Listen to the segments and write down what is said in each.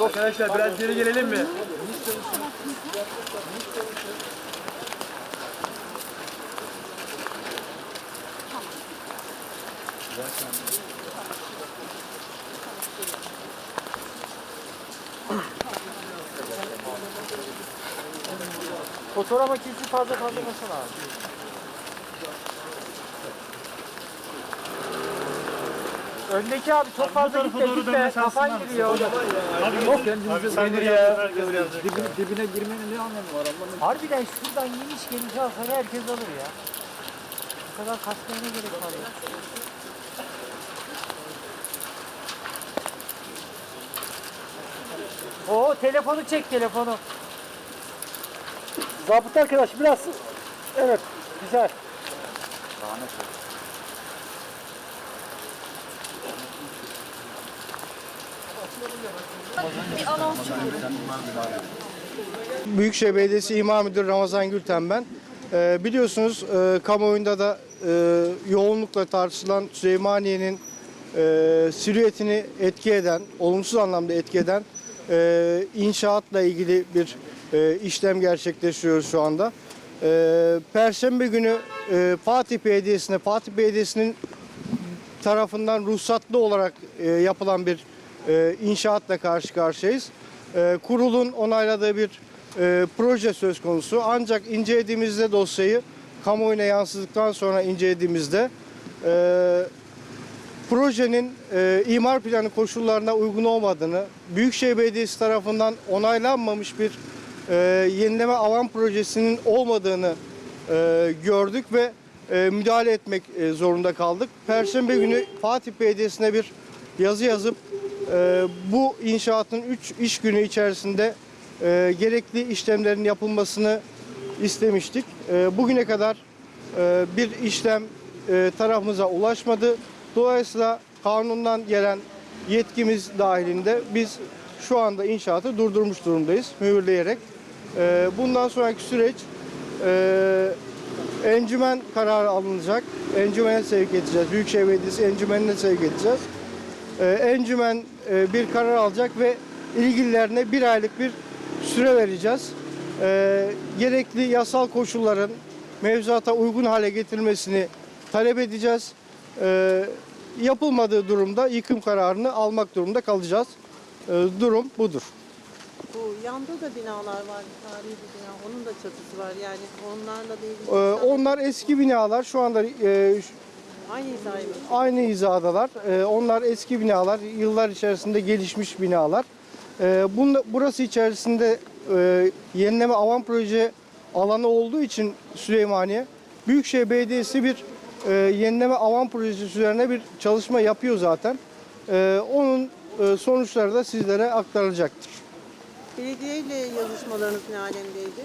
Arkadaşlar biraz geri gelelim mi? Fotoğraf makinesi fazla fazla basın abi. Öndeki abi çok fazla gitme gitme. Kafan giriyor. Yok kendinizi beğenir ya. Dibine, dibine girmenin ne anlamı var anlamadım. Harbiden şuradan geniş geniş alsan herkes alır ya. Bu kadar kasmaya ne gerek var ya? Oo telefonu çek telefonu. Zabıt arkadaş biraz evet güzel. Büyükşehir Belediyesi İmam Müdürü Ramazan Gülten ben. Ee, biliyorsunuz e, kamuoyunda da e, yoğunlukla tartışılan Süleymaniye'nin e, silüetini etki eden, olumsuz anlamda etki eden e, inşaatla ilgili bir e, işlem gerçekleştiriyoruz şu anda. E, Perşembe günü e, Fatih Belediyesi'ne, Fatih Belediyesi'nin tarafından ruhsatlı olarak e, yapılan bir e, inşaatla karşı karşıyayız. E, kurulun onayladığı bir e, proje söz konusu. Ancak incelediğimizde dosyayı kamuoyuna yansıdıktan sonra incelediğimizde e, projenin e, imar planı koşullarına uygun olmadığını, Büyükşehir Belediyesi tarafından onaylanmamış bir e, yenileme alan projesinin olmadığını e, gördük ve e, müdahale etmek e, zorunda kaldık. Perşembe günü Fatih Belediyesi'ne bir yazı yazıp e, bu inşaatın 3 iş günü içerisinde e, gerekli işlemlerin yapılmasını istemiştik. E, bugüne kadar e, bir işlem e, tarafımıza ulaşmadı. Dolayısıyla kanundan gelen yetkimiz dahilinde biz şu anda inşaatı durdurmuş durumdayız mühürleyerek. E, bundan sonraki süreç e, encümen kararı alınacak. Encümene sevk edeceğiz. Büyükşehir Belediyesi encümenine sevk edeceğiz. E, encümen e, bir karar alacak ve ilgililerine bir aylık bir süre vereceğiz. E, gerekli yasal koşulların mevzuata uygun hale getirilmesini talep edeceğiz. E, yapılmadığı durumda yıkım kararını almak durumunda kalacağız. E, durum budur. Bu yanda da binalar var, tarihi bir bina. Onun da çatısı var. Yani onlarla da ilgili. E, onlar eski binalar. Şu anda e, Aynı hizayı mı? aynı hizadalar. Ee, onlar eski binalar, yıllar içerisinde gelişmiş binalar. Ee, bunda, burası içerisinde e, yenileme alan proje alanı olduğu için Süleymaniye, Büyükşehir Belediyesi bir e, yenileme alan projesi üzerine bir çalışma yapıyor zaten. Ee, onun e, sonuçları da sizlere aktarılacaktır. Belediye ile yazışmalarınız ne alemdeydi?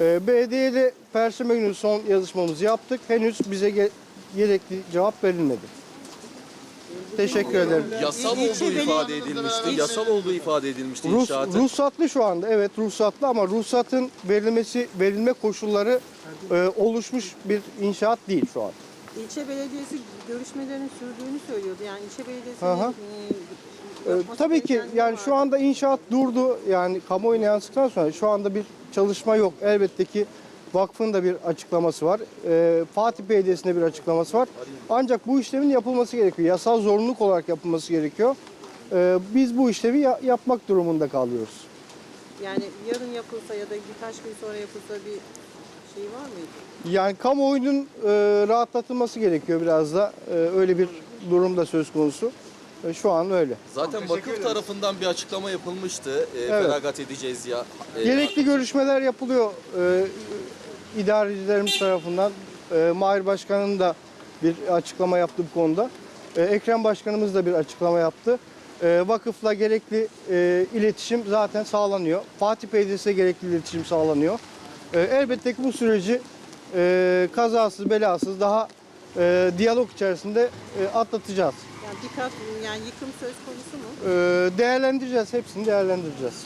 Ee, belediye ile Perşembe günü son yazışmamızı yaptık. Henüz bize gerekli cevap verilmedi. Teşekkür ederim. Yasal İlçe olduğu ifade edilmişti. Yasal olduğu ifade edilmişti Ruhs- inşaatın. ruhsatlı şu anda evet ruhsatlı ama ruhsatın verilmesi verilme koşulları e, oluşmuş bir inşaat değil şu an. İlçe belediyesi görüşmelerin sürdüğünü söylüyordu. Yani ilçe belediyesi Hı hı. e, E, tabii ki yani şu anda inşaat durdu yani kamuoyuna yansıdıktan sonra şu anda bir çalışma yok. Elbette ki vakfın da bir açıklaması var. E, Fatih Belediyesi'nde bir açıklaması var. Ancak bu işlemin yapılması gerekiyor. Yasal zorunluluk olarak yapılması gerekiyor. E, biz bu işlemi ya- yapmak durumunda kalıyoruz. Yani yarın yapılsa ya da birkaç gün sonra yapılsa bir şey var mıydı? Yani kamuoyunun e, rahatlatılması gerekiyor biraz da. E, öyle bir durum da söz konusu. E, şu an öyle. Zaten vakıf tarafından bir açıklama yapılmıştı. Ee, Evet. Feragat edeceğiz ya. Ee, Gerekli görüşmeler yapılıyor e, idarecilerimiz tarafından. E, Mahir Başkan'ın da bir açıklama yaptı bu konuda. E, Ekrem Başkanımız da bir açıklama yaptı. E, vakıfla gerekli e, iletişim zaten sağlanıyor. Fatih Belediyesi'ne gerekli iletişim sağlanıyor. E, elbette ki bu süreci e, kazasız belasız daha e, diyalog içerisinde e, atlatacağız. Yani birkaç yani yıkım söz konusu mu? E, değerlendireceğiz, hepsini değerlendireceğiz.